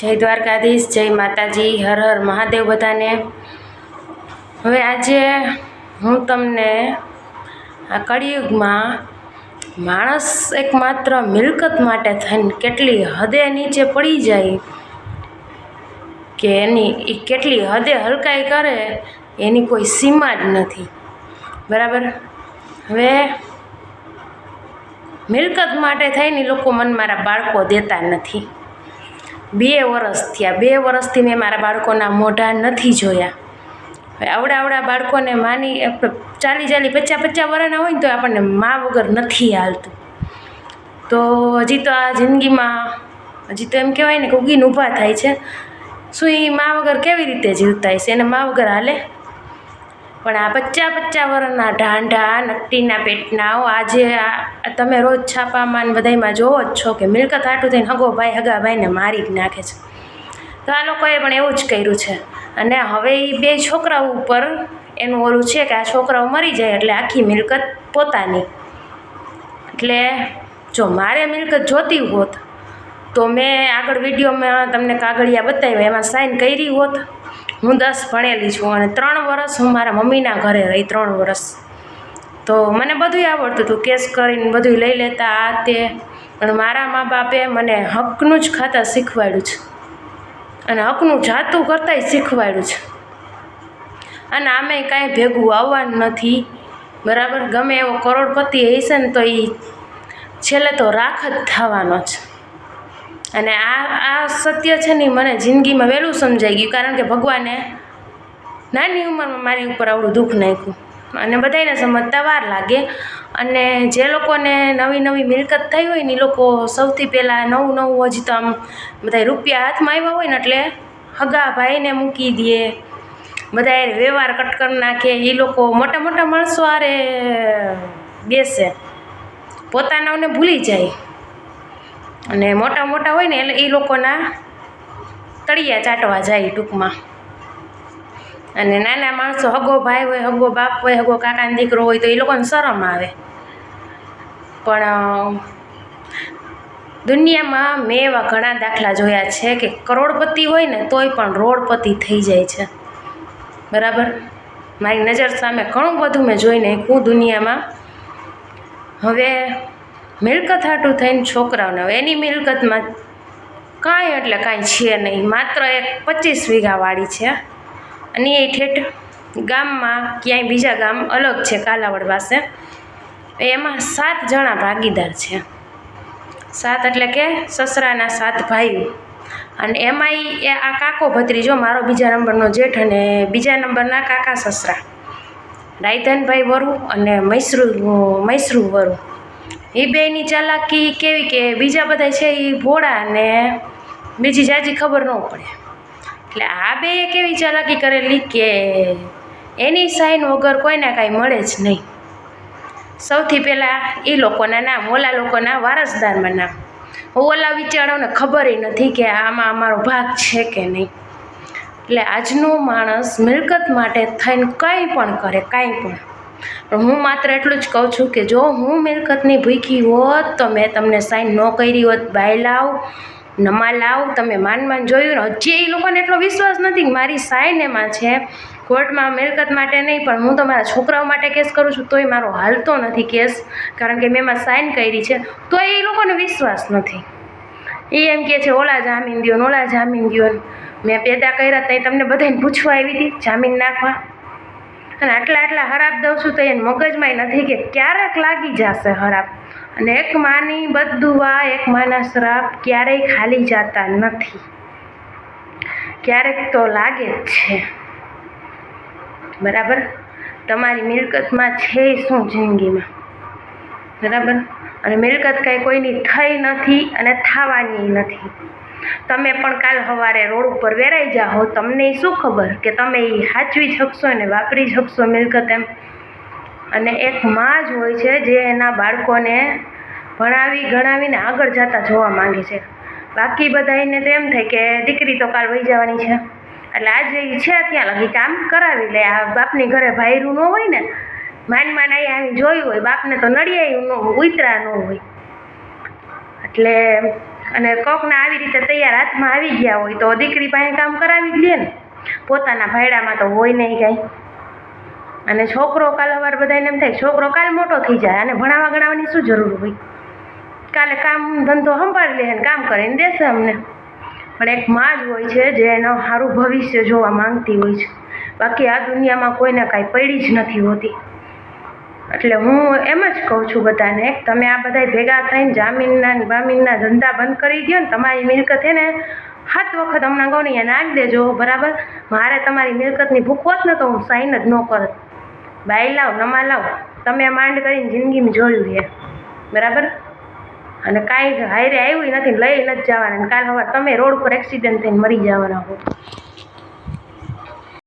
જય દ્વારકાધીશ, જય માતાજી, હર હર મહાદેવ બધાને. હવે આજે હું તમને આ કળિયુગમાં માણસ એકમાત્ર મિલકત માટે થઈને કેટલી હદે નીચે પડી જાય કે એની એ કેટલી હદે હલકાઈ કરે, એની કોઈ સીમા જ નથી. બરાબર? હવે મિલકત માટે થઈને લોકો મને મારા બાળકો દેતા નથી. બે વરસ થયા. બે વરસથી મેં મારા બાળકોના મોઢા નથી જોયા. હવે આવડા આવડા બાળકોને માની ચાલી ચાલી પચાસ પચાસ વર્ષના હોય ને તો આપણને મા વગર નથી હાલતું. તો હજી તો આ જિંદગીમાં, હજી તો એમ કહેવાય ને કે ઉગીને ઊભા થાય છે. શું એ મા વગર કેવી રીતે જીવતા હશે? એને મા વગર હાલે? પણ આ પચ્ચા પચ્ચા વર્ષના ઢાંઢા, નકટીના પેટનાઓ, આજે આ તમે રોજ છાપામાં ને બધાયમાં જોવો જ છો કે મિલકત હાટું થઈને હગો ભાઈ હગા ભાઈને મારી જ નાખે છે. તો આ લોકોએ પણ એવું જ કર્યું છે. અને હવે એ બે છોકરાઓ ઉપર એનું ઓલું છે કે આ છોકરાઓ મરી જાય એટલે આખી મિલકત પોતાની. એટલે જો મારે મિલકત જોતી હોત તો મેં આગળ વિડીયોમાં તમને કાગળિયા બતાવ્યા, એમાં સાઈન કરી હોત. હું દસ ભણેલી છું અને ત્રણ વર્ષ હું મારા મમ્મીના ઘરે રહી, ત્રણ વર્ષ તો મને બધુંય આવડતું હતું, કેસ કરીને બધું લઈ લેતા આ તે. પણ મારા મા બાપે મને હકનું જ ખાતા શીખવાડ્યું છે. અને હકનું જાતું કરતાંય શીખવાડ્યું છે. અને આમે કાંઈ ભેગું આવવાનું નથી. બરાબર? ગમે એવો કરોડપતિ હશે ને તો એ છેલ્લે તો રાખ જ થવાનો છે. અને આ આ સત્ય છે ને મને જિંદગીમાં વહેલું સમજાઈ ગયું, કારણ કે ભગવાને નાની ઉંમરમાં મારી ઉપર આવડું દુઃખ નાખ્યું. અને બધાયને સમજતા વાર લાગે. અને જે લોકોને નવી નવી મિલકત થઈ હોય ને એ લોકો સૌથી પહેલાં નવું નવું હજી તો આમ બધા રૂપિયા હાથમાં આવ્યા હોય ને એટલે હગા ભાઈને મૂકી દે. બધા હારે વ્યવહાર કટકર નાખે. એ લોકો મોટા મોટા માણસો હારે બેસે. પોતાનાઓને ભૂલી જાય. અને મોટા મોટા હોય ને એટલે એ લોકોના તળિયા ચાટવા જાય ટૂંકમાં. અને નાના માણસો હગો ભાઈ હોય, હગો બાપ હોય, હગો કાકાનો દીકરો હોય તો એ લોકોને શરમ આવે. પણ દુનિયામાં મેં એવા ઘણા દાખલા જોયા છે કે કરોડપતિ હોય ને તોય પણ રોડપતિ થઈ જાય છે. બરાબર? મારી નજર સામે ઘણું બધું મેં જોઈને હું દુનિયામાં. હવે મિલકત હાટું થઈને છોકરાઓને હવે એની મિલકતમાં કાંઈ એટલે કાંઈ છે નહીં. માત્ર એક પચીસ વીઘાવાળી છે. અને એ ઠેઠ ગામમાં ક્યાંય બીજા ગામ અલગ છે, કાલાવડ પાસે. એમાં સાત જણા ભાગીદાર છે. સાત એટલે કે સસરાના સાત ભાઈઓ. અને એમાંય એ આ કાકો ભત્રીજો મારો બીજા નંબરનો જેઠ અને બીજા નંબરના કાકા સસરા. રાયધનભાઈ વરુ અને મૈસરુ મૈસરુ વરુ. એ બેની ચાલાકી કેવી કે બીજા બધા છે એ ભોળા ને બીજી જાજી ખબર ન પડે. એટલે આ બે કેવી ચાલાકી કરેલી કે એની સાઈન વગર કોઈને કાંઈ મળે જ નહીં. સૌથી પહેલાં એ લોકોના નામ, ઓલા લોકોના વારસદારમાં નામ. ઓલા વિચારોને ખબર નથી કે આમાં અમારો ભાગ છે કે નહીં. એટલે આજનો માણસ મિલકત માટે થઈને કંઈ પણ કરે, કાંઈ પણ. પણ હું માત્ર એટલું જ કહું છું કે જો હું મિલકતની ભૂખી હોત, તો મેં તમને સાઈન ન કરી હોત બાય લાવ, નમા લાવ, તમે માન માન જોયું ને, હજી એ લોકોને એટલો વિશ્વાસ નથી કે મારી સાઈન એમાં છે. કોર્ટમાં મિલકત માટે નહીં, પણ હું તો મારા છોકરાઓ માટે કેસ કરું છું, તોય મારો હાલતો નથી કેસ, કારણ કે મેં એમાં સાઈન કરી છે તો એ લોકોને વિશ્વાસ નથી. એ એમ કહે છે, ઓલા જામીન દ્યો ઓલા જામીન દ્યો મેં પેદા કર્યા, ત્યાં તમને બધાને પૂછવા આવી હતી, જામીન નાખવા? અને આટલા આટલા હરાપ દઉં છું તો એને મગજમાં નથી કે ક્યારેક લાગી જશે હરાપ અને એક માની બદુઆ એક માના શ્રાપ ક્યારેય ખાલી જતા નથી. ક્યારેક તો લાગે જ છે. બરાબર? તમારી મિલકતમાં છે શું જિંદગીમાં? બરાબર? અને મિલકત કાંઈ કોઈની થઈ નથી અને થવાની નથી. તમે પણ કાલ સવારે રોડ ઉપર વેરાઈ જાઓ, તમને શું ખબર કે તમે એ સાચવી શકશો ને વાપરી શકશો મિલકત એમ? અને એક માં જ હોય છે જે એના બાળકોને ભણાવી ગણાવીને આગળ જતા જોવા માંગે છે. બાકી બધાને તો એમ થાય કે દીકરી તો કાલ વહી જવાની છે. એટલે આજે એ છે ત્યાં લગી કામ કરાવી લે. આ બાપની ઘરે ભાયરું ન હોય ને, માન માન અહીંયા આવીને જોયું હોય, બાપને તો નડિયાયું ન ઉતરા ન હોય. એટલે અને કોકને આવી રીતે તૈયાર હાથમાં આવી ગયા હોય તો દીકરી પાસે કામ કરાવી જ લે ને. પોતાના ભાયડામાં તો હોય નહીં કાંઈ. અને છોકરો કાલ અવાર બધાને એમ થાય, છોકરો કાલ મોટો થઈ જાય અને ભણાવવા ગણાવવાની શું જરૂર હોય? કાલે કામ ધંધો સંભાળી લે ને કામ કરીને દેશે અમને. પણ એક માં જ હોય છે જે એનો સારું ભવિષ્ય જોવા માંગતી હોય છે. બાકી આ દુનિયામાં કોઈને કાંઈ પડી જ નથી હોતી. એટલે હું એમ જ કહું છું બધાને, તમે આ બધા ભેગા થઈને જામીનના બામીનના ધંધા બંધ કરી દો ને, તમારી મિલકત છે ને સાત વખત હમણાં કહું ને અહીંયા નાખી દેજો, બરાબર? મારે તમારી મિલકતની ભૂખ હોત ને તો હું સાઈન જ ન કરત. બાઈ લાવ, નમા લાવ, તમે માંડ કરીને જિંદગીમાં જોયું છે બરાબર? અને કાંઈ હાયરે આવ્યું નથી લઈ નથી જવાના કાલ હવા તમે રોડ ઉપર એક્સિડન્ટ થઈને મરી જવાના હો.